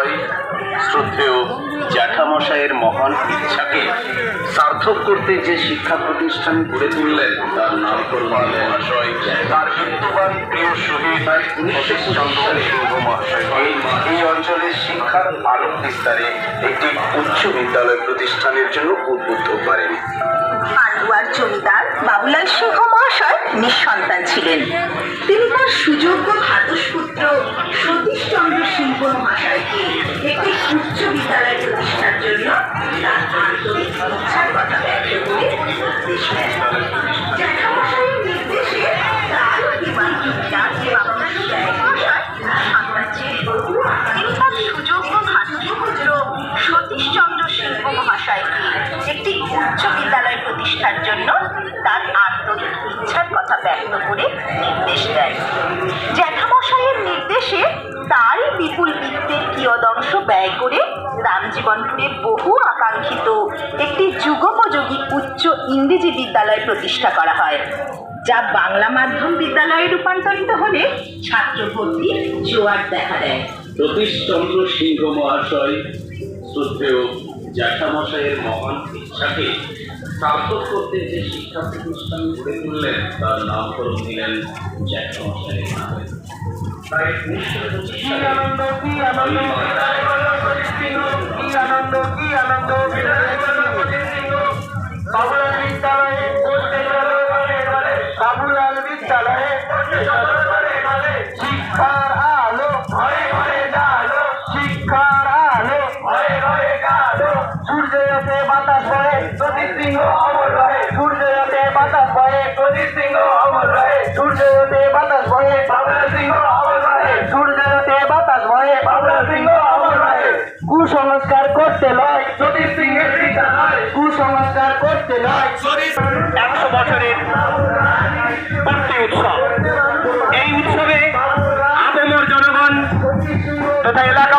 মহাশয় শ্রদ্ধেয় জ্যাঠামশাইয়ের মহান ইচ্ছাকে সার্থক করতে যে শিক্ষা প্রতিষ্ঠান গড়ে তুললেন, তার নামকরণ দিলেন মহাশয়। তার বিদ্যমান প্রিয় শহীদ সতীশচন্দ্র সিংহ মহাশয়। এই অঞ্চলের শিক্ষার আলোক বিস্তারে একটি উচ্চ বিদ্যালয় প্রতিষ্ঠানের জন্য উদ্বুদ্ধ করেন জমিদার বাবুলাল সিংহ মহাশয়। নিঃসন্তান ছিলেন। তিনি তার সুযোগ্য ভ্রাতুষ্পুত্র সতীশচন্দ্র সিংহ মহাশয়কে একটি উচ্চ বিদ্যালয় কথা ব্যক্ত করে নির্দেশ দেয়। জ্যাঠামশাইয়ের নির্দেশে তারই বিপুল বিত্তের কিয়দংশ ব্যয় করে রামজীবনপুরে বহু আকাঙ্ক্ষিত একটি যুগোপযোগী উচ্চ ইংরেজি বিদ্যালয় প্রতিষ্ঠা করা হয়, যা বাংলা মাধ্যম বিদ্যালয়ে রূপান্তরিত হলে ছাত্র ভর্তির জোয়ার দেখা দেয়। সতীশচন্দ্র সিংহ মহাশয় শ্রদ্ধেয় জ্যাঠামশাইয়ের মহান ইচ্ছাকে সার্থক করতে যে শিক্ষা প্রতিষ্ঠান গড়ে তুললেন তার নামকরণ দিলেন জ্যাঠামশাইয়ের নামে। তাই উনিশশো পঁচিশ সালে আনন্দ কি আনন্দ? প্রদীপ সিংহ অমর রহে সূর্য ওঠে বাতাস বয়ে বাবুলাল সিংহ অমর রহে সূর্য ওঠে বাতাস বয়ে বাবুলাল সিংহ কুসংস্কার করতে লয় একশো বছরের উৎসব। এই উৎসবে আপামর জনগণ তথা এলাকাবাসী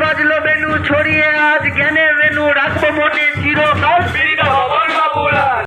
বাজলো বেনু ছড়িয়ে আজ জ্ঞানের রেণু রাখব মনে চিরকাল।